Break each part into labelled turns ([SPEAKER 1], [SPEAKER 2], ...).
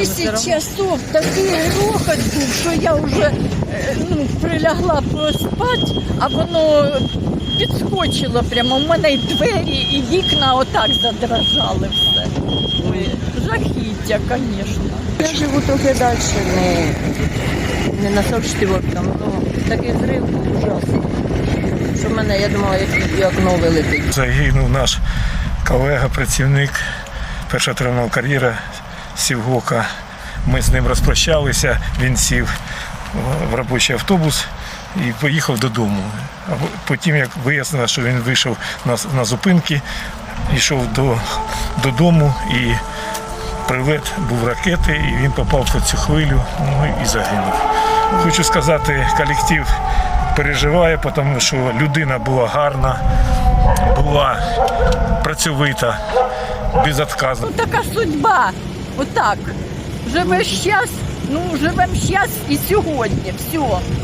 [SPEAKER 1] 10 часов такий грохот був, що я вже е, ну, прилягла поспати, а воно підскочило прямо. У мене і двері, і вікна отак задрожали все. Ой, жахіття, звісно.
[SPEAKER 2] Я живу трохи далі, не, не на 44-му, ну такий зрив був ужасний. Що в мене, я думала, як вікно вилетить.
[SPEAKER 3] Загинув наш колега, працівник, перша тренувальна кар'єра Сівгока. Ми з ним розпрощалися, він сів в робочий автобус і поїхав додому. А потім, як вияснилося, що він вийшов на, на зупинки, йшов до, додому і прилет був ракети, і він попав в цю хвилю ну, і загинув. Хочу сказати, колектив переживає, тому що людина була гарна, була працьовита, безотказна.
[SPEAKER 1] Така судьба. Отак. Живеш зараз, ну живемо зараз і сьогодні. Все.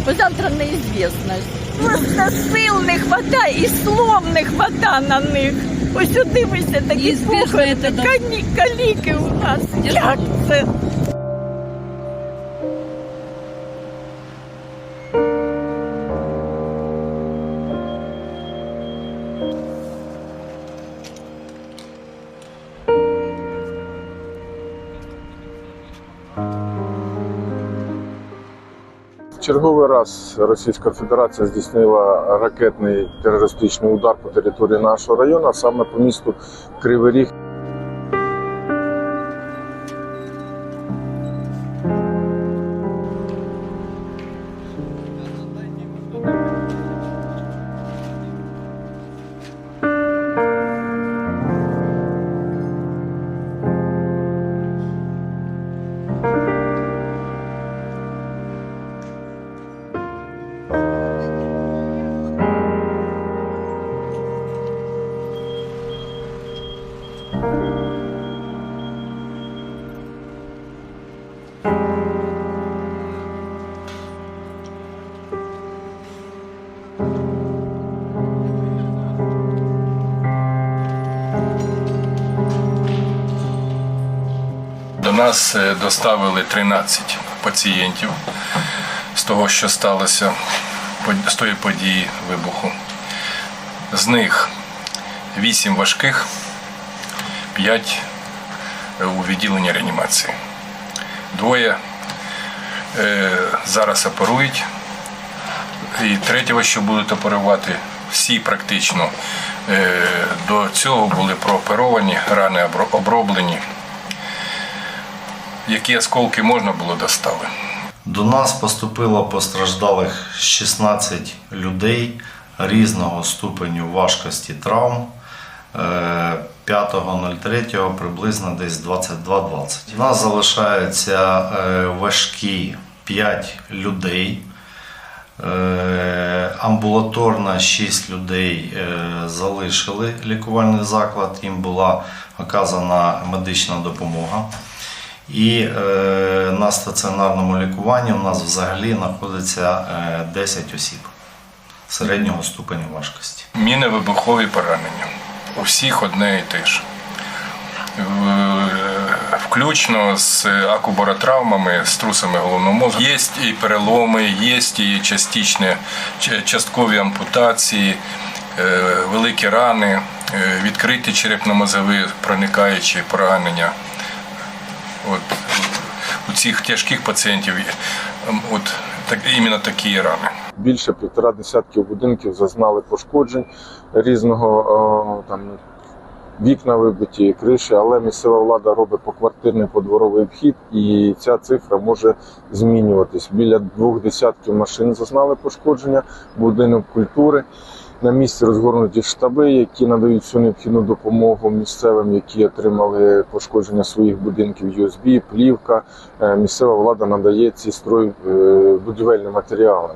[SPEAKER 1] Бо завтра неізвісність. Просто сил не хватає і слов не хвата на них. Ось дивися такі калі- каліки у нас. Як це?
[SPEAKER 4] Черговий раз Російська Федерація здійснила ракетний терористичний удар по території нашого району, а саме по місту Кривий Ріг.
[SPEAKER 5] Нас е, доставили 13 пацієнтів з того, що сталося з тої події вибуху. З них 8 важких, 5 у відділенні реанімації. Двоє е, зараз оперують. І третього, що будуть оперувати, всі практично е, до цього були прооперовані, рани оброблені які осколки можна було достали.
[SPEAKER 6] До нас поступило постраждалих 16 людей різного ступеню важкості травм. Е, 5.03 приблизно десь 22.20. У нас залишаються е, важкі 5 людей. Е, Амбулаторно 6 людей е, залишили лікувальний заклад, їм була оказана медична допомога. І е, на стаціонарному лікуванні у нас взагалі знаходиться е, 10 осіб середнього ступеню важкості.
[SPEAKER 5] Міни-вибухові поранення. У всіх одне і те ж. Включно з акубаротравмами, з трусами головного мозку. Є і переломи, є і частичні, часткові ампутації, е, великі рани, е, відкриті черепно-мозові проникаючі поранення. От, у цих тяжких пацієнтів ем, от, так, іменно такі рани.
[SPEAKER 4] Більше півтора десятків будинків зазнали пошкоджень різного о, там вікна вибиті, криші, але місцева влада робить поквартирний подворовий обхід, і ця цифра може змінюватись. Біля двох десятків машин зазнали пошкодження, будинок культури. На місці розгорнуті штаби, які надають всю необхідну допомогу місцевим, які отримали пошкодження своїх будинків, USB, плівка. Е, Місцева влада надає ці строї е, будівельні матеріали.